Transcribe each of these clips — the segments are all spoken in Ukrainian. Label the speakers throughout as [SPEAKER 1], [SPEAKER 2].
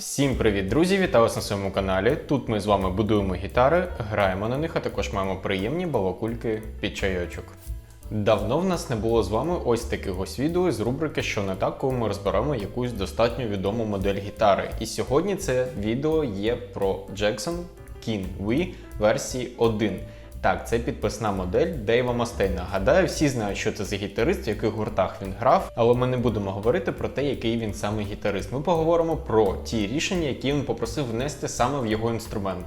[SPEAKER 1] Всім привіт, друзі! Вітаю вас на своєму каналі. Тут ми з вами будуємо гітари, граємо на них, а також маємо приємні балакульки під чайочок. Давно в нас не було з вами ось таких ось відео з рубрики Що не так, коли ми розберемо якусь достатньо відому модель гітари. І сьогодні це відео є про Jackson King V версії 1. Так, це підписна модель Дейва Мастейна. Гадаю, всі знають, що це за гітарист, в яких гуртах він грав, але ми не будемо говорити про те, який він саме гітарист. Ми поговоримо про ті рішення, які він попросив внести саме в його інструмент.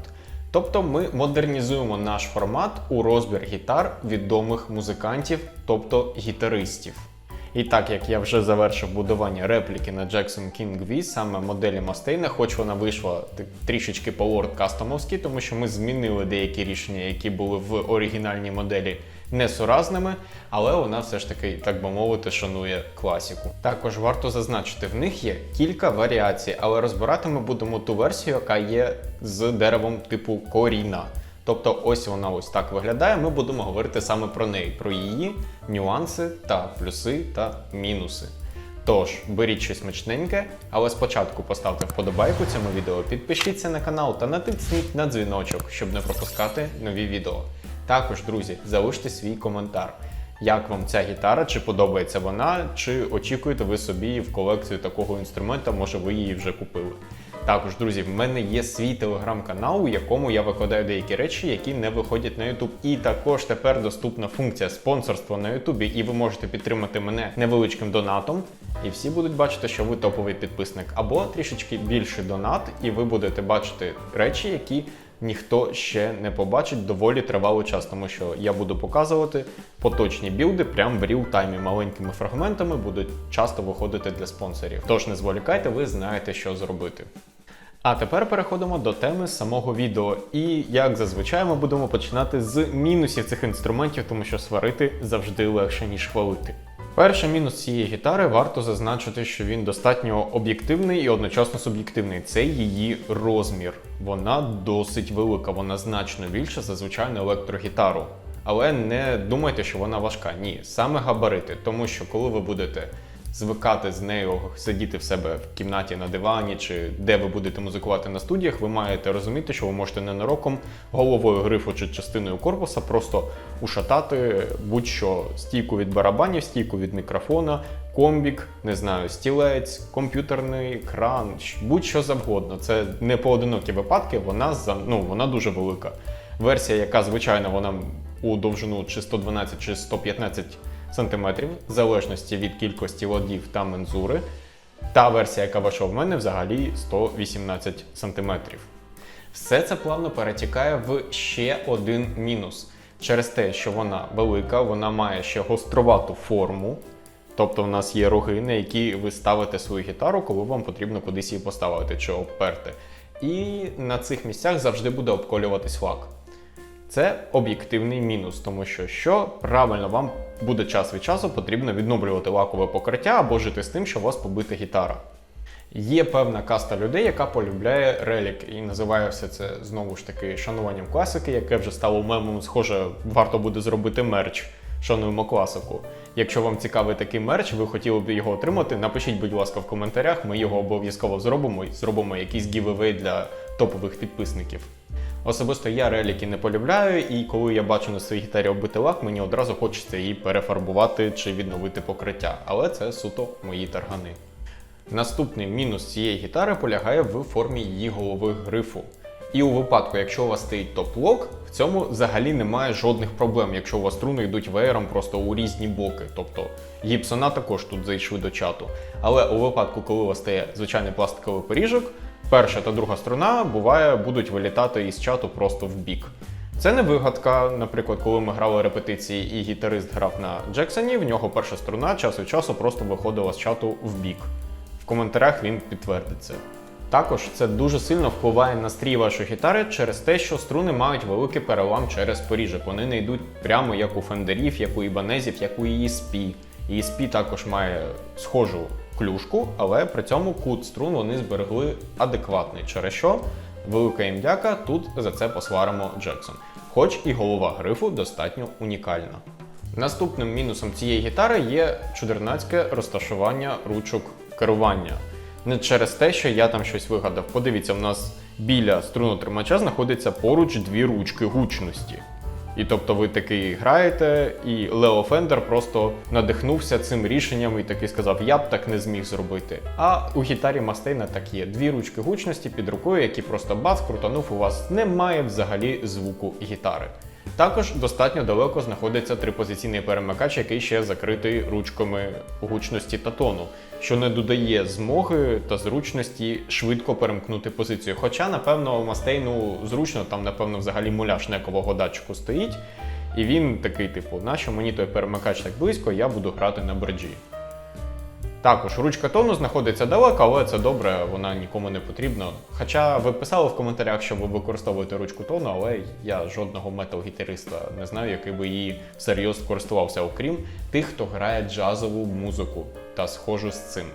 [SPEAKER 1] Тобто ми модернізуємо наш формат у розбір гітар відомих музикантів, тобто гітаристів. І так як я вже завершив будування репліки на Jackson King V, саме моделі Мастейна, хоч вона вийшла трішечки по Word кастомовськи, тому що ми змінили деякі рішення, які були в оригінальній моделі несуразними, але вона все ж таки, так би мовити, шанує класіку. Також варто зазначити, в них є кілька варіацій, але розбирати ми будемо ту версію, яка є з деревом типу коріна. Тобто ось вона ось так виглядає. Ми будемо говорити саме про неї, про її нюанси та плюси та мінуси. Тож, беріть щось смачненьке, але спочатку поставте вподобайку цьому відео, підпишіться на канал та натисніть на дзвіночок, щоб не пропускати нові відео. Також, друзі, залиште свій коментар. Як вам ця гітара, чи подобається вона, чи очікуєте ви собі в колекцію такого інструмента, може ви її вже купили. Також, друзі, в мене є свій телеграм-канал, у якому я викладаю деякі речі, які не виходять на YouTube. І також тепер доступна функція спонсорства на YouTube, і ви можете підтримати мене невеличким донатом. І всі будуть бачити, що ви топовий підписник, або трішечки більший донат, і ви будете бачити речі, які ніхто ще не побачить доволі тривалий час, тому що я буду показувати поточні білди прямо в ріл-таймі. Маленькими фрагментами будуть часто виходити для спонсорів. Тож не зволікайте, ви знаєте, що зробити. А тепер переходимо до теми самого відео. І як зазвичай ми будемо починати з мінусів цих інструментів, тому що сварити завжди легше, ніж хвалити. Перший мінус цієї гітари варто зазначити, що він достатньо об'єктивний і одночасно суб'єктивний. Це її розмір. Вона досить велика, вона значно більша за звичайну електрогітару. Але не думайте, що вона важка. Ні, саме габарити, тому що коли ви будете звикати з нею сидіти в себе в кімнаті на дивані чи де ви будете музикувати на студіях, ви маєте розуміти, що ви можете ненароком головою грифу чи частиною корпуса просто ушатати будь-що стійку від барабанів, стійку від мікрофона, комбік, не знаю, стілець, комп'ютерний екран, щ- будь-що завгодно. Це не поодинокі випадки, вона ну вона дуже велика. Версія, яка звичайно вона у довжину чи 112 чи 115 см, в залежності від кількості ладів та мензури. Та версія, яка вийшла в мене, взагалі 118 см. Все це плавно перетікає в ще один мінус. Через те, що вона велика, вона має ще гострувату форму. Тобто в нас є роги, на які ви ставите свою гітару, коли вам потрібно кудись її поставити чи обперти. І на цих місцях завжди буде обколюватись лак. Це об'єктивний мінус, тому що що правильно вам буде час від часу потрібно відновлювати лакове покриття або жити з тим, що у вас побита гітара. Є певна каста людей, яка полюбляє релік, і називає все це знову ж таки шануванням класики, яке вже стало мемом. Схоже, варто буде зробити мерч. Шануємо класику. Якщо вам цікавий такий мерч, ви хотіли б його отримати, напишіть, будь ласка, в коментарях. Ми його обов'язково зробимо і зробимо якийсь гівевей для топових підписників. Особисто я реліки не полюбляю, і коли я бачу на своїй гітарі оббитий лак, мені одразу хочеться її перефарбувати чи відновити покриття. Але це суто мої таргани. Наступний мінус цієї гітари полягає в формі її голови грифу. І у випадку, якщо у вас стоїть топ-лок, в цьому взагалі немає жодних проблем, якщо у вас струни йдуть веєром просто у різні боки. Тобто гіпсона також тут зайшли до чату. Але у випадку, коли у вас стає звичайний пластиковий поріжок, перша та друга струна буває будуть вилітати із чату просто в бік. Це не вигадка. Наприклад, коли ми грали репетиції і гітарист грав на Джексоні, в нього перша струна час від часу просто виходила з чату в бік. В коментарях він підтвердить це. Також це дуже сильно впливає на стрій вашої гітари через те, що струни мають великий перелам через поріжок. Вони не йдуть прямо як у фендерів, як у ібанезів, як у ESP. ESP також має схожу клюшку, але при цьому кут струн вони зберегли адекватний. Через що велика їм дяка, тут за це посваримо Джексон. Хоч і голова грифу достатньо унікальна. Наступним мінусом цієї гітари є чудернацьке розташування ручок керування. Не через те, що я там щось вигадав. Подивіться, в нас біля струнотримача знаходиться поруч дві ручки гучності. І тобто ви такий граєте, і Лео Фендер просто надихнувся цим рішенням і такий сказав: Я б так не зміг зробити. А у гітарі Мастейна так є: дві ручки гучності під рукою, які просто бац, крутанув, у вас немає взагалі звуку гітари. Також достатньо далеко знаходиться трипозиційний перемикач, який ще закритий ручками гучності та тону, що не додає змоги та зручності швидко перемкнути позицію. Хоча, напевно, у Мастейну зручно, там, напевно, взагалі муляж некового датчику стоїть, і він такий, типу, нащо мені той перемикач так близько, я буду грати на бриджі. Також ручка тону знаходиться далеко, але це добре, вона нікому не потрібна. Хоча ви писали в коментарях, що ви використовуєте ручку тону, але я жодного метал-гітариста не знаю, який би її всерйоз користувався, окрім тих, хто грає джазову музику та схожу з цим.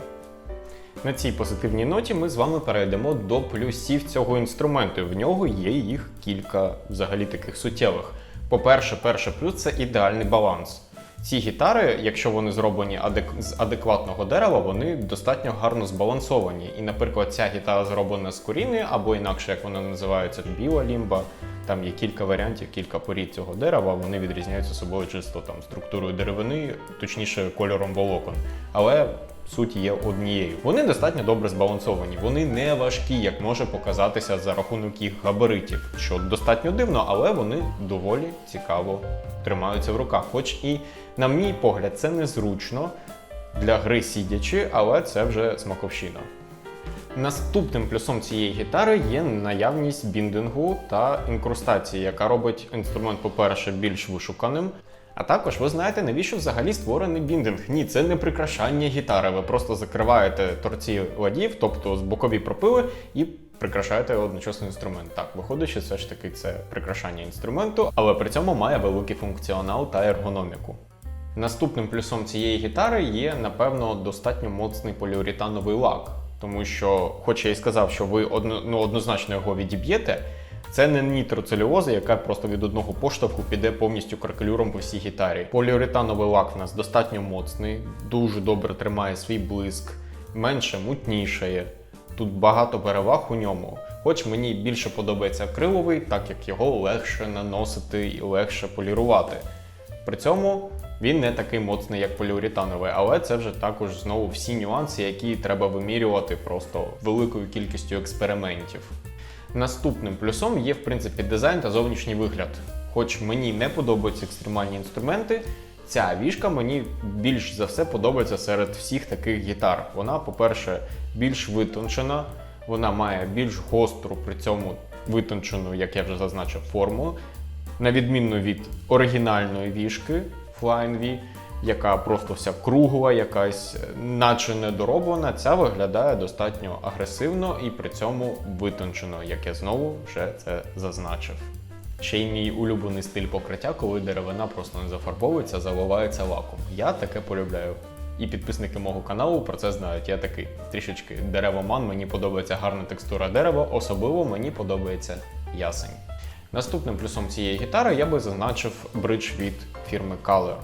[SPEAKER 1] На цій позитивній ноті ми з вами перейдемо до плюсів цього інструменту. В нього є їх кілька взагалі таких суттєвих. По-перше, перший плюс це ідеальний баланс. Ці гітари, якщо вони зроблені адек- з адекватного дерева, вони достатньо гарно збалансовані. І, наприклад, ця гітара зроблена з коріни, або інакше, як вона називається, біла лімба. Там є кілька варіантів, кілька порід цього дерева. Вони відрізняються собою чисто там структурою деревини, точніше кольором волокон. Але суть є однією. Вони достатньо добре збалансовані. Вони не важкі, як може показатися за рахунок їх габаритів, що достатньо дивно, але вони доволі цікаво тримаються в руках. Хоч і, на мій погляд, це незручно для гри сидячи, але це вже смаковщина. Наступним плюсом цієї гітари є наявність біндингу та інкрустації, яка робить інструмент, по-перше, більш вишуканим. А також ви знаєте, навіщо взагалі створений біндинг? Ні, це не прикрашання гітари. Ви просто закриваєте торці ладів, тобто з бокові пропили, і прикрашаєте одночасно інструмент. Так, виходить, що все ж таки це прикрашання інструменту, але при цьому має великий функціонал та ергономіку. Наступним плюсом цієї гітари є, напевно, достатньо моцний поліуретановий лак. Тому що, хоч я і сказав, що ви одно, ну, однозначно його відіб'єте, це не нітроцелюлоза, яка просто від одного поштовху піде повністю кракелюром по всій гітарі. Поліуретановий лак в нас достатньо моцний, дуже добре тримає свій блиск, менше мутнішає. Тут багато переваг у ньому. Хоч мені більше подобається акриловий, так як його легше наносити і легше полірувати. При цьому він не такий моцний, як поліуретановий, але це вже також знову всі нюанси, які треба вимірювати просто великою кількістю експериментів. Наступним плюсом є, в принципі, дизайн та зовнішній вигляд. Хоч мені не подобаються екстремальні інструменти, ця вішка мені більш за все подобається серед всіх таких гітар. Вона, по-перше, більш витончена, вона має більш гостру при цьому витончену, як я вже зазначив, форму, на відміну від оригінальної вішки Flying V, яка просто вся кругла, якась е, наче недороблена, ця виглядає достатньо агресивно і при цьому витончено, як я знову вже це зазначив. Ще й мій улюблений стиль покриття, коли деревина просто не зафарбовується, заливається лаком. Я таке полюбляю. І підписники мого каналу про це знають. Я такий трішечки деревоман, мені подобається гарна текстура дерева, особливо мені подобається ясень. Наступним плюсом цієї гітари я би зазначив бридж від фірми Color.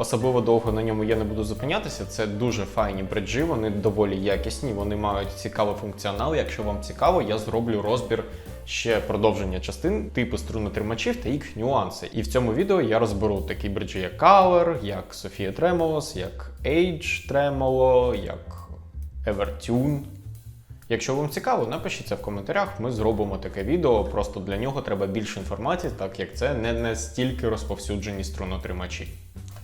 [SPEAKER 1] Особливо довго на ньому я не буду зупинятися. Це дуже файні бриджі, вони доволі якісні, вони мають цікавий функціонал. Якщо вам цікаво, я зроблю розбір ще продовження частин типу струнотримачів та їх нюанси. І в цьому відео я розберу такі бриджі, як Color, як Sophia Tremolos, як Age Tremolo, як Evertune. Якщо вам цікаво, напишіть це в коментарях. Ми зробимо таке відео. Просто для нього треба більше інформації, так як це не настільки розповсюджені струнотримачі.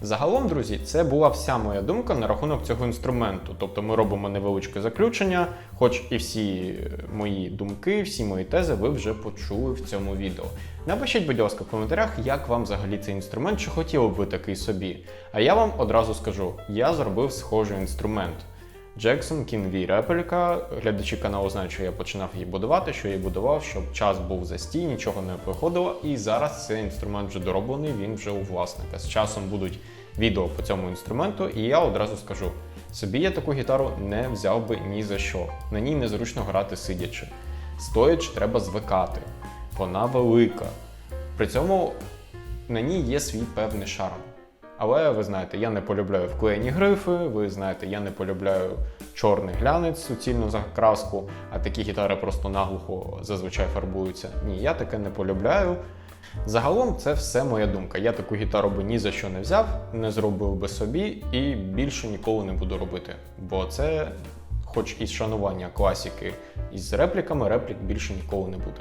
[SPEAKER 1] Загалом, друзі, це була вся моя думка на рахунок цього інструменту. Тобто ми робимо невеличке заключення, хоч і всі е, мої думки, всі мої тези ви вже почули в цьому відео. Напишіть, будь ласка, в коментарях, як вам взагалі цей інструмент, чи хотіли б ви такий собі. А я вам одразу скажу: я зробив схожий інструмент. King V репліка. Глядачі каналу знають, що я починав її будувати, що її будував, щоб час був застій, нічого не виходило. І зараз цей інструмент вже дороблений, він вже у власника. З часом будуть відео по цьому інструменту, і я одразу скажу: собі я таку гітару не взяв би ні за що. На ній незручно грати сидячи. Стоячи, треба звикати. Вона велика. При цьому на ній є свій певний шарм. Але ви знаєте, я не полюбляю вклеєні грифи, ви знаєте, я не полюбляю чорний глянець, суцільну закраску, а такі гітари просто наглухо зазвичай фарбуються. Ні, я таке не полюбляю. Загалом це все моя думка. Я таку гітару би ні за що не взяв, не зробив би собі і більше ніколи не буду робити. Бо це, хоч із шанування класіки із репліками, реплік більше ніколи не буде.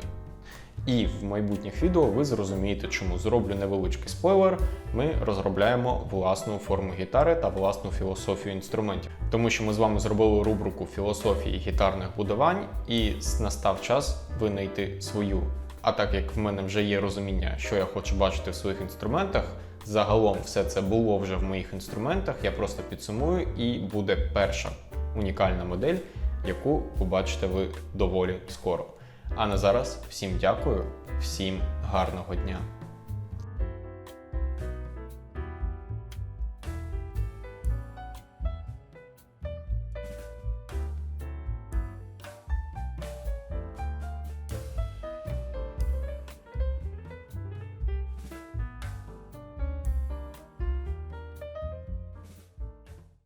[SPEAKER 1] І в майбутніх відео ви зрозумієте, чому зроблю невеличкий спойлер. Ми розробляємо власну форму гітари та власну філософію інструментів, тому що ми з вами зробили рубрику філософії гітарних будувань, і настав час винайти свою. А так як в мене вже є розуміння, що я хочу бачити в своїх інструментах, загалом все це було вже в моїх інструментах. Я просто підсумую, і буде перша унікальна модель, яку побачите ви доволі скоро. А на зараз всім дякую, всім гарного дня.